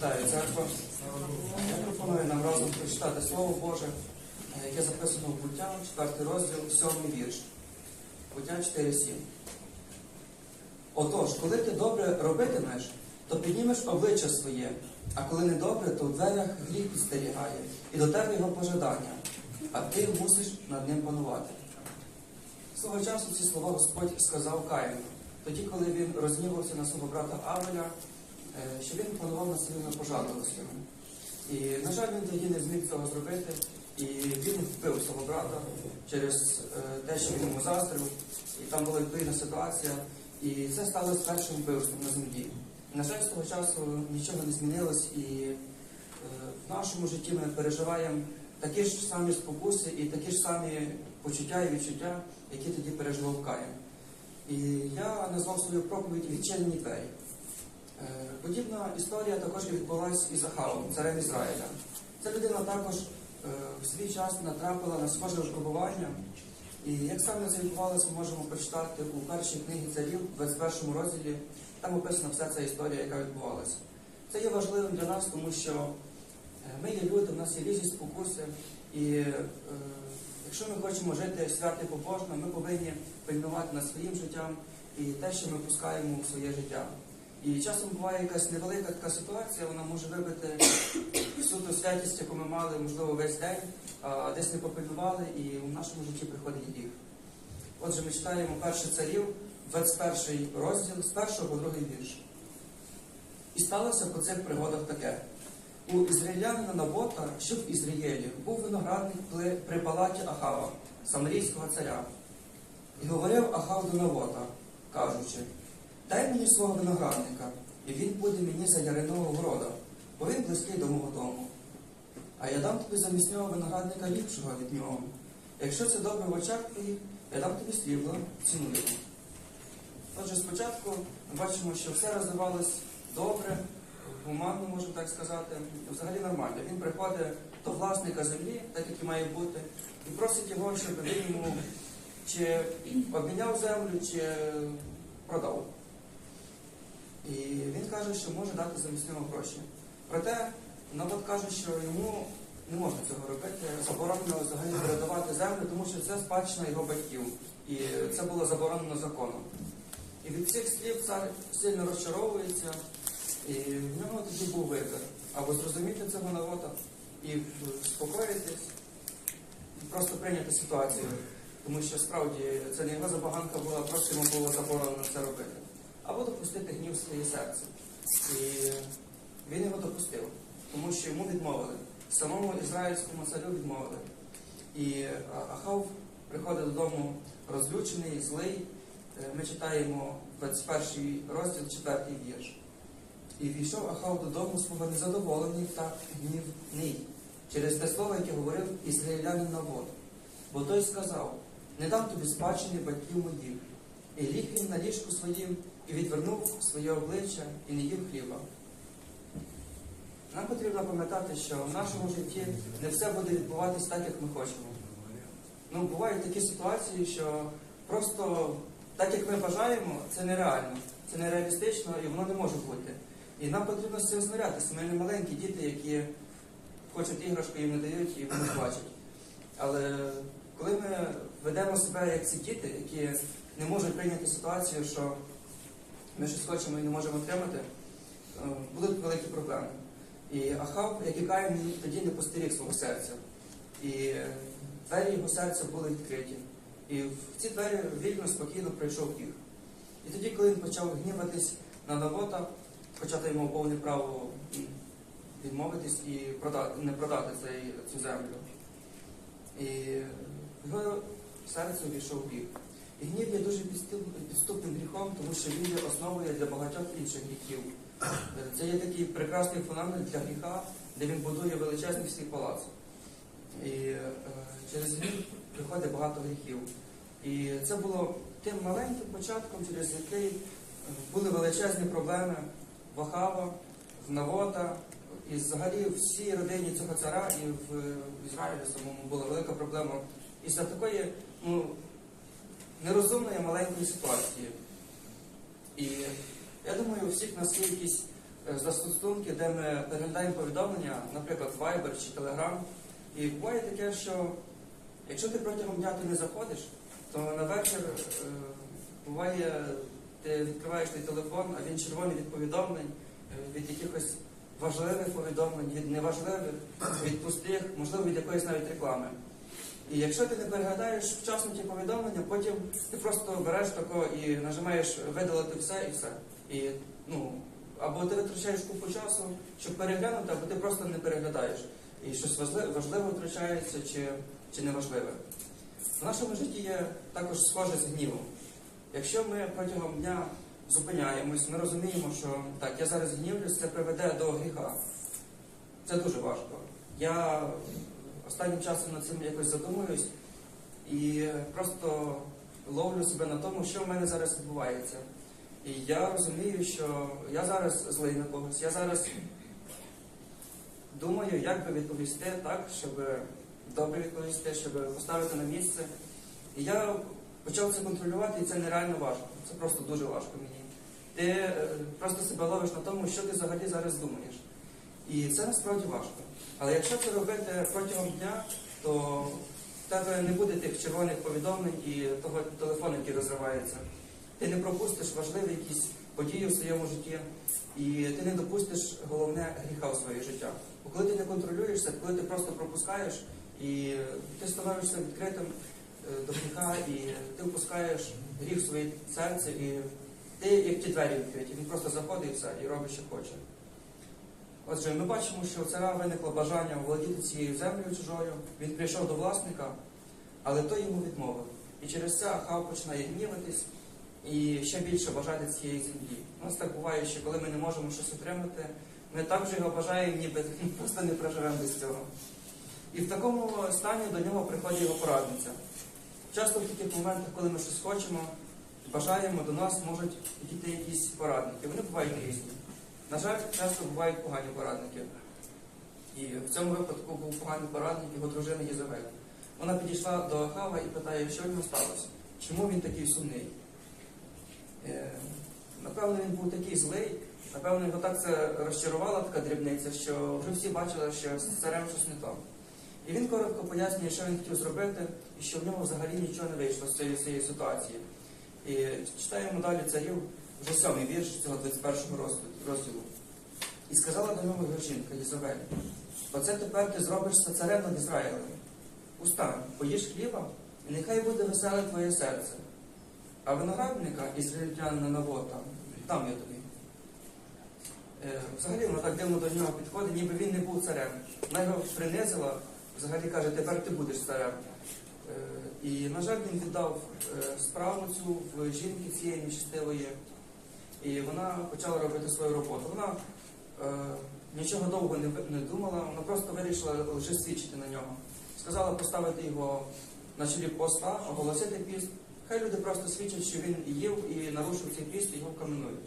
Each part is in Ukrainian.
Вітаю церква. Я пропоную нам разом прочитати Слово Боже, яке записано в буття, 4 розділ, 7 вірш. Буття 4.7. Отож, коли ти добре робитимеш, то піднімеш обличчя своє, а коли не добре, то в дверях гріх підстерігає, і до тебе його пожадання, а ти мусиш над ним панувати. Свого часу ці слова Господь сказав Каїну, тоді, коли він рознівався на свого брата Авеля, що він планував над своїми пожадливостями. І, на жаль, він тоді не зміг цього зробити, і він вбив свого брата через е, те, що він йому заздрив, і там була відповідна ситуація, і це сталося першим вбивством на землі. На жаль, з того часу нічого не змінилось, і е, в нашому житті ми переживаємо такі ж самі спокуси і такі ж самі почуття і відчуття, які тоді переживав Каїн. І я назвав свою проповідь відчинені двері. Е, Подібна історія також відбулася із Ахавом, царем Ізраїля. Ця людина також е, в свій час натрапила на схоже випробування. І як саме це відбувалося, ми можемо прочитати у першій книгі царів, 21 розділі. Там описана вся ця історія, яка відбувалася. Це є важливим для нас, тому що е, ми є люди, в нас є різні спокуси, і е, якщо ми хочемо жити свято і побожно, ми повинні пильнувати над своїм життям і те, що ми пускаємо у своє життя. І часом буває якась невелика така ситуація, вона може вибити всю ту святість, яку ми мали, можливо, весь день, а десь не попильнували, і в нашому житті приходить гріх. Отже, ми читаємо перше царів, 21 розділ, з 1 по 2 вірш. І сталося по цих пригодах таке. У ізраїлянина Набота, що в Ізраїлі, був виноградник при палаті Ахава, самарійського царя. І говорив Ахав до Навота, кажучи, дай мені свого виноградника, і він буде мені за яриного города, бо він близький до мого дому. А я дам тобі замість нього виноградника ліпшого від нього. Якщо це добре в очах твоїх, я дам тобі срібло, ціну його. Отже, спочатку ми бачимо, що все розвивалось добре, гуманно, можна так сказати, взагалі нормально. Він приходить до власника землі, так як і має бути, і просить його, щоб він йому чи обміняв землю, чи продав. І він каже, що може дати замість нього гроші. Проте Навод каже, що йому не можна цього робити, заборонено взагалі передавати землю, тому що це спадщина його батьків. І це було заборонено законом. І від цих слів цар сильно розчаровується, і в нього тоді був вибір. Або зрозуміти цього навода і спокоїтись, і просто прийняти ситуацію. Тому що справді це не його забаганка була, просто йому було заборонено це робити. Або допустити гнів в своє серце. І він його допустив, тому що йому відмовили. Самому ізраїльському царю відмовили. І Ахав приходить додому розлючений, злий. Е, Ми читаємо 21 розділ, 4 вірш. І війшов Ахав додому свого незадоволений та гнівний через те слово, яке говорив ізраїлянин Навод. Бо той сказав: не дам тобі спадщини батьків моїх. І ліг він на ліжку своїм і відвернув своє обличчя і не їв хліба. Нам потрібно пам'ятати, що в нашому житті не все буде відбуватись так, як ми хочемо. Ну, бувають такі ситуації, що просто так, як ми бажаємо, це нереально, це нереалістично і воно не може бути. І нам потрібно з цим змирятися. Ми не маленькі діти, які хочуть іграшку, їм не дають і вони плачуть. Але коли ми ведемо себе як ці діти, які не можуть прийняти ситуацію, що ми щось хочемо і не можемо отримати, е, будуть великі проблеми. І Ахав, як і Каїн, тоді не постеріг свого серця. І двері його серця були відкриті. І в ці двері вільно, спокійно пройшов їх. І тоді, коли він почав гніватись на Навота, хоча той йому повне право відмовитись і продати, не продати цей, цю землю. І в його серце увійшов гріх. І гнів є дуже підступним гріхом, тому що він є основою для багатьох інших гріхів. Е, Це є такий прекрасний фундамент для гріха, де він будує величезний всі палац. І е, через гріх приходить багато гріхів. І це було тим маленьким початком, через який е, були величезні проблеми в Ахава, в Навота, і взагалі всій родині цього цара і в, в Ізраїлі самому була велика проблема. І за такої ну, нерозумної маленької ситуації. І я думаю, у всіх нас є якісь е, застосунки, де ми переглядаємо повідомлення, наприклад, Viber чи Telegram. І буває таке, що якщо ти протягом дня ти не заходиш, то на вечір е, буває, ти відкриваєш той телефон, а він червоний від повідомлень, е, від якихось важливих повідомлень, від неважливих, від пустих, можливо, від якоїсь навіть реклами. І якщо ти не переглядаєш вчасно ті повідомлення, потім ти просто береш тако і нажимаєш видалити все і все. І, ну, або ти витрачаєш купу часу, щоб переглянути, або ти просто не переглядаєш. І щось важливе втрачається чи, чи неважливе. В нашому житті є також схоже з гнівом. Якщо ми протягом дня зупиняємось, ми розуміємо, що так, я зараз гнівлюсь, це приведе до гріха. Це дуже важко. Я останнім часом над цим якось задумуюсь і просто ловлю себе на тому, що в мене зараз відбувається. І я розумію, що я зараз злий на когось, я зараз думаю, як би відповісти так, щоб добре відповісти, щоб поставити на місце. І я почав це контролювати, і це нереально важко. Це просто дуже важко мені. Ти е, просто себе ловиш на тому, що ти взагалі зараз думаєш. І це насправді важко. Але якщо це робити протягом дня, то в тебе не буде тих червоних повідомлень і того телефону, який розривається. Ти не пропустиш важливі якісь події в своєму житті, і ти не допустиш головне гріха у своє життя. Бо коли ти не контролюєшся, коли ти просто пропускаєш, і ти становишся відкритим е, до гріха, і ти впускаєш гріх в своє серце, і ти як ті двері відкриті, він просто заходить все, і робить, що хоче. Отже, ми бачимо, що у цара виникло бажання володіти цією землею чужою. Він прийшов до власника, але той йому відмовив. І через це Ахав починає гніватись і ще більше бажати цієї землі. У нас так буває, що коли ми не можемо щось отримати, ми так вже його бажаємо, ніби просто не проживемо без цього. І в такому стані до нього приходить його порадниця. Часто в таких моментах, коли ми щось хочемо, бажаємо, до нас можуть дійти якісь порадники. Вони бувають різні. На жаль, часто бувають погані порадники. І в цьому випадку був поганий порадник його дружина Єзавель. Вона підійшла до Ахава і питає, що в нього сталося, чому він такий сумний. Е, Напевно, він був такий злий, напевно, його так це розчарувала така дрібниця, що вже всі бачили, що з царем щось не то. І він коротко пояснює, що він хотів зробити, і що в нього взагалі нічого не вийшло з цієї, цієї ситуації. І читаємо далі царів, вже сьомий вірш цього 21-го розділу. І сказала до нього його жінка Єзавель, оце тепер ти зробишся царем над Ізраїлем. Устань, поїж хліба, і нехай буде веселе твоє серце. А виноградника ізраїльтянина Навота, там я тобі. Е, Взагалі вона так дивно до нього підходить, ніби він не був царем. Вона його принизила, взагалі каже, тепер ти будеш царем. Е, І, на жаль, він віддав е, справу цю в жінки цієї нечистивої, і вона почала робити свою роботу. Вона е, нічого довго не, не думала, вона просто вирішила лише свідчити на нього. Сказала поставити його на чолі поста, оголосити піст. Хай люди просто свідчать, що він їв і нарушив цей піст, і його каменують.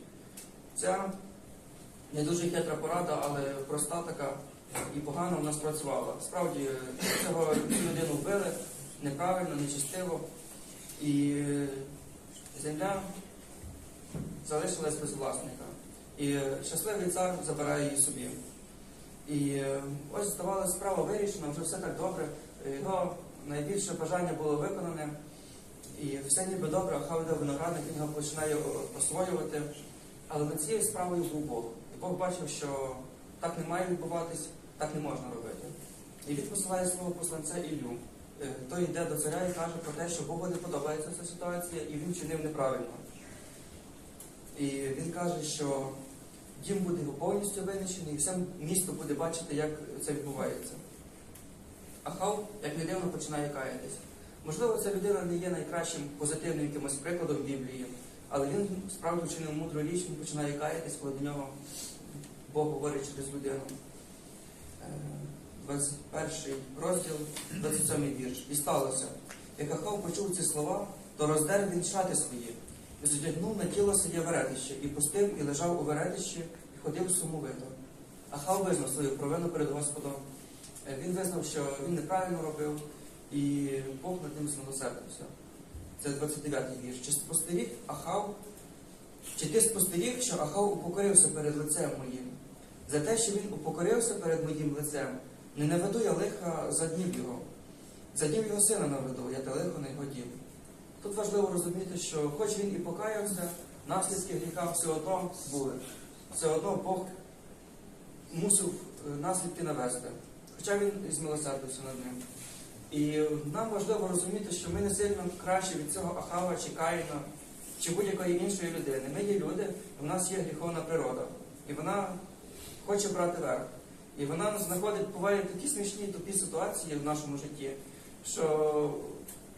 Ця не дуже хитра порада, але проста така і погано вона спрацювала. Справді цього людину вбили неправильно, нечистиво, і е, земля залишилась без власника. І е, щасливий цар забирає її собі. І е, ось здавалося, справа вирішена, вже все так добре. Його найбільше бажання було виконане. І все ніби добре, а Хавда виноградник він його починає освоювати. Але над цією справою був Бог. І Бог бачив, що так не має відбуватись, так не можна робити. І він посилає свого посланця Ілю. Е, Той йде до царя і каже про те, що Богу не подобається ця ситуація, і він чинив неправильно. І він каже, що дім буде повністю винищений, і все місто буде бачити, як це відбувається. Ахав, як дивно, починає каятись. Можливо, ця людина не є найкращим позитивним якимось прикладом Біблії, але він справді вчинив мудру річ, він починає каятись, коли до нього Бог говорить через людину. Е, 21 розділ, 27 вірш. І сталося. Як Ахав почув ці слова, то роздер він шати свої, і задягнув на тіло своє веретище, і пустив, і лежав у веретищі, і ходив сумовито. Ахав визнав свою провину перед Господом. Е, Він визнав, що він неправильно робив, і Бог над ним змилосердився. Це 29-й вірш. Чи спостеріг Ахав, чи ти спостеріг, що Ахав упокорився перед лицем моїм? За те, що він упокорився перед моїм лицем, не наведу я лиха за днів його. За днів його сина наведу, я те лихо не його дім. Тут важливо розуміти, що хоч він і покаявся, наслідки гріха все одно були. Все одно Бог мусив е, наслідки навести, хоча він і змилосердився над ним. І нам важливо розуміти, що ми не сильно краще від цього Ахава чи Каїна, чи будь-якої іншої людини. Ми є люди, і в нас є гріховна природа. І вона хоче брати верх. І вона знаходить, буває такі смішні тупі ситуації в нашому житті, що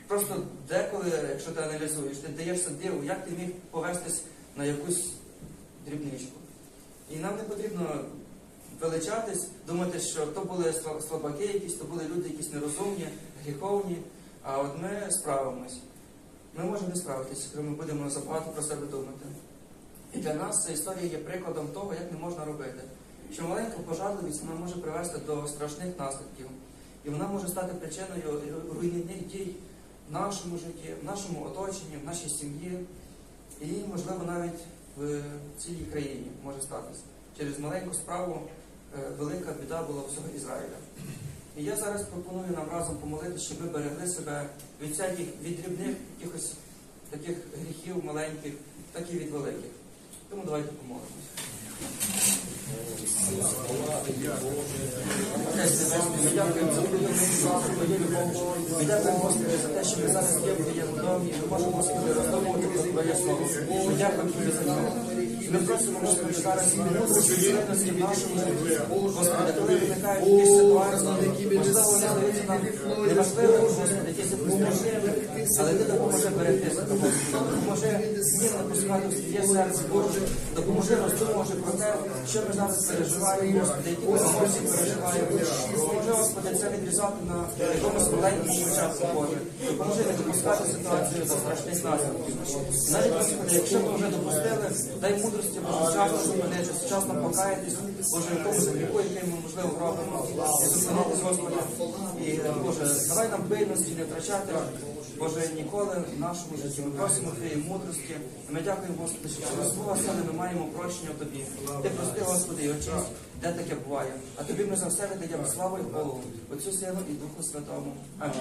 просто деколи, якщо ти аналізуєш, ти даєшся диву, як ти міг повестись на якусь дрібничку. І нам не потрібно величатись, думати, що то були слабаки якісь, то були люди якісь нерозумні, гріховні, а от ми справимось. Ми можемо не справитися, якщо ми будемо забагато про себе думати. І для нас ця історія є прикладом того, як не можна робити. Що маленька пожадливість вона може привести до страшних наслідків. І вона може стати причиною руйнівних дій нашому житті, в нашому оточенні, в нашій сім'ї, і, можливо, навіть в цілій країні може статися. Через маленьку справу е, велика біда була всього Ізраїля. І я зараз пропоную нам разом помолитися, щоб ми берегли себе від всяких від якихось таких гріхів маленьких, так і від великих. Тому давайте помолимося. Ми дякуємо за. Ми дякуємо, Господи, за те, що ми зараз є в твоєму домі, ми можемо, Господи, роздумувати про Твоє Слово. Ми дякуємо Тобі за нього. Ми просимо, Господи, зараз і в нашому житті. Господи, коли виникають якісь ситуації, можливо, не здаються нам неважливо, Господи, ті допоможи, але Ти допоможи берегти себе, Господи. Допоможи змін напускати в своє серце, Боже. Допоможи роздумувати про те, що ми зараз переживаємо, Господи, які ми емоції переживаємо. Допоможи, Господи, це відрізати на якомусь маленькому початку, Боже. Допоможи не допускати ситуацію до страшних наслідків. Навіть, Господи, якщо ми вже допустили, дай мудрості, Боже, вчасно зупинитися, вчасно покаятись, Боже, якомусь гріху, який ми, можливо, робимо, і зупинитись, Господи. І, Боже, давай нам пильності не втрачати, Боже, ніколи в нашому житті. Ми просимо Твоєї мудрості. Ми дякуємо, Господи, що через Слова сили ми маємо прощення в Тобі. Ти прости, Господи, і очисть, де таке буває. А Тобі ми за все віддаємо славу і голову, Отцю Сину і Духу Святому. Амінь.